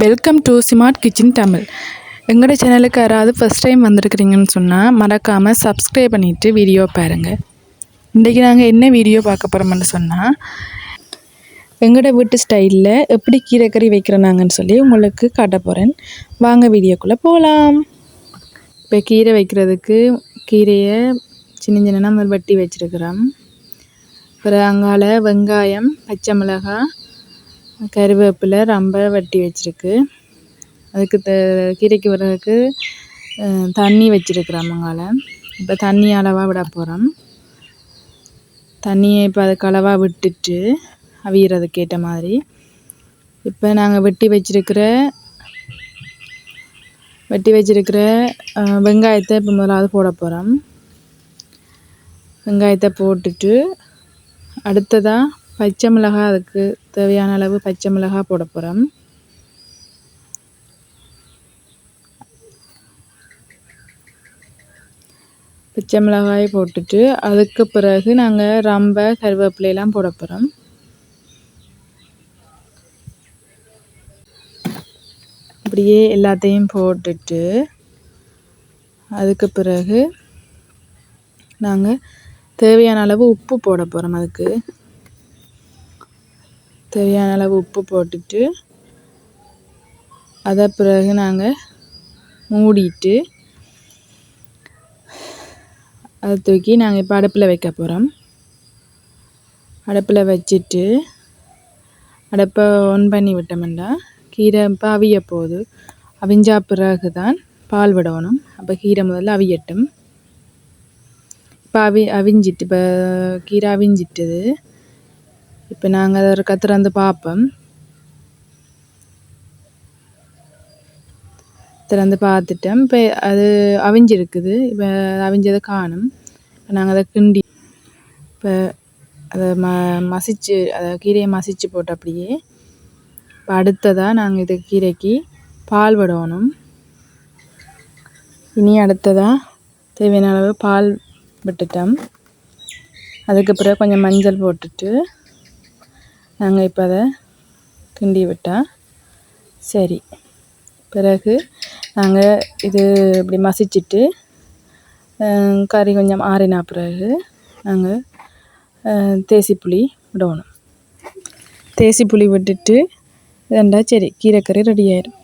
Welcome to Smart Kitchen Tamil எங்களோட சேனலுக்கு யாராவது ஃபஸ்ட் டைம் வந்திருக்கிறீங்கன்னு சொன்னால் மறக்காமல் சப்ஸ்கிரைப் பண்ணிவிட்டு வீடியோ பாருங்கள் இன்றைக்கி நாங்கள் என்ன வீடியோ பார்க்க போகிறோம்னு சொன்னால் எங்களோட வீட்டு ஸ்டைலில் எப்படி கீரைக்கறி வைக்கிறனாங்கன்னு சொல்லி உங்களுக்கு காட்ட போகிறேன் வாங்க வீடியோக்குள்ளே போகலாம் இப்போ கீரை வைக்கிறதுக்கு கீரையை சின்ன சின்ன முதல் வெட்டி வச்சுருக்கிறோம். அப்புறம் அங்கால வெங்காயம் பச்சை மிளகாய் கருவேப்பிலை ரொம்ப வெட்டி வச்சுருக்கு. அதுக்கு த கீரைக்கு வர்றதுக்கு தண்ணி வச்சுருக்குறோம் அங்கால இப்போ தண்ணி அளவாக விட போகிறோம் தண்ணியை இப்போ அதுக்கு அளவாக விட்டுட்டு அவியறதுக்கு ஏற்ற மாதிரி. இப்போ நாங்கள் வெட்டி வச்சுருக்கிற வெட்டி வச்சுருக்கிற வெங்காயத்தை இப்போ முதலாவது போட போகிறோம் வெங்காயத்தை போட்டுட்டு அடுத்ததாக பச்சை மிளகாய் அதுக்கு தேவையான அளவு பச்சை மிளகாய் போட போகிறோம் பச்சை மிளகாய் போட்டுட்டு அதுக்கு பிறகு நாங்கள் ரம்ப கருவேப்பிலையெல்லாம் போட போகிறோம் அப்படியே எல்லாத்தையும் போட்டுட்டு அதுக்கு பிறகு நாங்கள் தேவையான அளவு உப்பு போட போகிறோம் அதுக்கு. தேவையான அளவு உப்பு போட்டுட்டு அதை பிறகு நாங்கள் மூடிட்டு அதை தூக்கி நாங்கள் இப்போ அடுப்பில் வைக்க போகிறோம் அடுப்பில் வச்சுட்டு அடுப்பை ஒன் பண்ணி விட்டோம்னா கீரை இப்போ அவிய போகுது அவிஞ்சா பிறகு தான் பால் விடணும். அப்போ கீரை முதல்ல அவியட்டும். இப்போ அவி அவிஞ்சிட்டு இப்போ கீரை அவிஞ்சிட்டுது இப்போ நாங்கள் அதை ஒரு திறந்து பார்ப்போம் திறந்து பார்த்துட்டோம். இப்போ அது அவிஞ்சிருக்குது. இப்போ அவிஞ்சதை காணும். இப்போ நாங்கள் அதை கிண்டி இப்போ அதை ம மசிச்சு அதை கீரையை மசிச்சு போட்டு அப்படியே இப்போ அடுத்ததாக நாங்கள் இது கீரைக்கு பால் விடணும். இனி அடுத்ததாக தேவையான அளவு பால் விட்டுட்டோம். அதுக்கு பிறகு கொஞ்சம் மஞ்சள் போட்டுட்டு நாங்கள் இப்போ அதை கிண்டி விட்டால் சரி. பிறகு நாங்கள் இது இப்படி மசிச்சுட்டு கறி கொஞ்சம் ஆறினா பிறகு நாங்கள் தேசி புளி விடணும். தேசி புளி விட்டுட்டு ரெண்டா சரி கீரைக்கறி ரெடி ஆயிடும்